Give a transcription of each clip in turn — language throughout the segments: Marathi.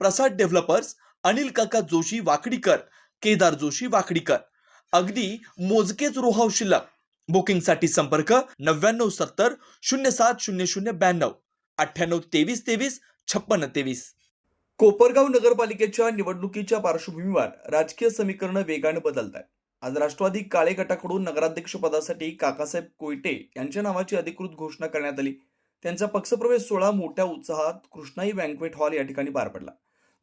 प्रसाद डेव्हलपर्स अनिल काका जोशी वाकडीकर केदार जोशी वाकडीकर. अगदी मोजकेच रोहाव शिल्लक. बुकिंगसाठी संपर्क नव्याण्णव सत्तर शून्य सात शून्य शून्य ब्याण्णव. अठ्ठ्याण्णव तेवीस तेवीस छप्पन्न तेवीस. कोपरगाव नगरपालिकेच्या निवडणुकीच्या पार्श्वभूमीवर राजकीय समीकरण वेगाने बदलत आहेत आज राष्ट्रवादी काळे गटाकडून नगराध्यक्ष पदासाठी काकासाहेब कोयटे यांच्या नावाची अधिकृत घोषणा करण्यात आली. त्यांचा पक्षप्रवेश सोहळा मोठ्या उत्साहात कृष्णाई बँकवेट हॉल या ठिकाणी पार पडला.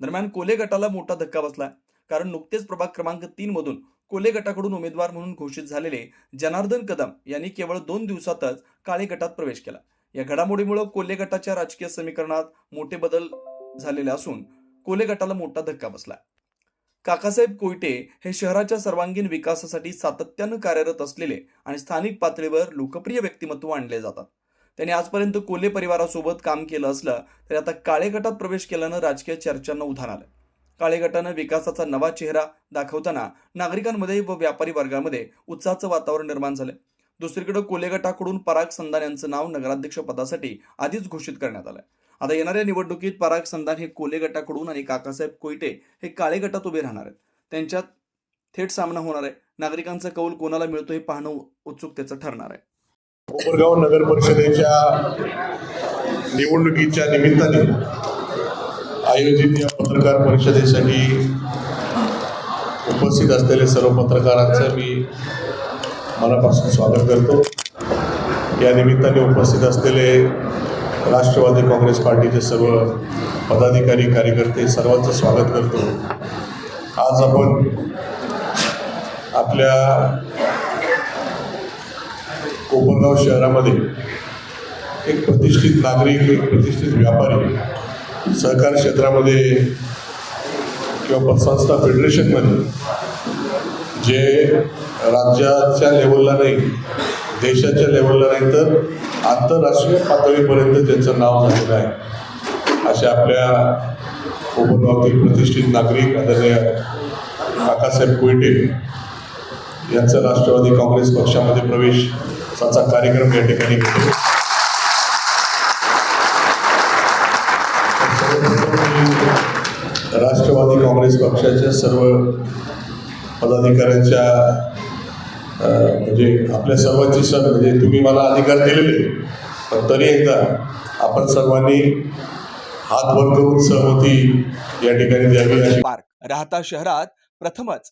दरम्यान कोले गटाला मोठा धक्का बसला. कारण नुकतेच प्रभाग क्रमांक तीन मधून कोले गटाकडून उमेदवार म्हणून घोषित झालेले जनार्दन कदम यांनी केवळ दोन दिवसातच काळे गटात प्रवेश केला. या घडामोडीमुळे कोल्हे गटाच्या राजकीय समीकरणात मोठे बदल झालेले असून कोले गटाला मोठा धक्का बसला. काकासाहेब कोयटे हे शहराच्या सर्वांगीण विकासासाठी सातत्यानं कार्यरत असलेले आणि स्थानिक पातळीवर लोकप्रिय व्यक्तिमत्व आणले जातात. त्यांनी आजपर्यंत कोल्हे परिवारासोबत काम केलं असलं तरी आता काळे गटात प्रवेश केल्यानं राजकीय चर्चांना उधाण आलं. काळे गटानं विकासाचा नवा चेहरा दाखवताना नागरिकांमध्ये व व्यापारी वर्गामध्ये उत्साहाचं वातावरण निर्माण झालं. दुसरीकडे कोल्हे गटाकडून पराग संधान यांचं नाव नगराध्यक्ष पदासाठी आधीच घोषित करण्यात आलंय. आता येणाऱ्या निवडणुकीत पराग संधान हे कोल्हे गटाकडून आणि काकासाहेब कोयटे हे काळे गटात उभे राहणार आहेत. त्यांच्यात थेट सामना होणार आहे. नागरिकांचा कौल कोणाला मिळतो हे पाहणं उत्सुकतेचं ठरणार आहे. कोपरगाव नगर परिषदेच्या निवडणुकीच्या निमित्ताने आयोजित या पत्रकार परिषदेसाठी उपस्थित असलेले सर्व पत्रकारांचं मी मनापासून स्वागत करतो. या निमित्ताने उपस्थित असलेले राष्ट्रवादी काँग्रेस पार्टीचे सर्व पदाधिकारी कार्यकर्ते सर्वांचं स्वागत करतो. आज आपण आपल्या कोपरगाव शहरामध्ये एक प्रतिष्ठित नागरिक एक प्रतिष्ठित व्यापारी सहकार क्षेत्रामध्ये किंवा पतसंस्था फेडरेशनमध्ये जे राज्याच्या लेवलला नाही देशाच्या लेवलला नाही तर आंतरराष्ट्रीय पातळीपर्यंत त्यांचं नाव झालेलं आहे. अशा आपल्या कोपरगावातील प्रतिष्ठित नागरिक आदरणीय काकासाहेब कोयटे यांचा राष्ट्रवादी काँग्रेस पक्षामध्ये प्रवेश असा कार्यक्रम या ठिकाणी घेतो राष्ट्रवादी काँग्रेस पक्षाच्या सर्व पदाधिकाऱ्यांच्या म्हणजे आपल्या सर्वांची सण म्हणजे तुम्ही मला अधिकार दिलेले पण तरी एकदा आपण सर्वांनी हात वर करून सहमती या ठिकाणी द्यावी अशी पार्क. राहता शहरात प्रथमच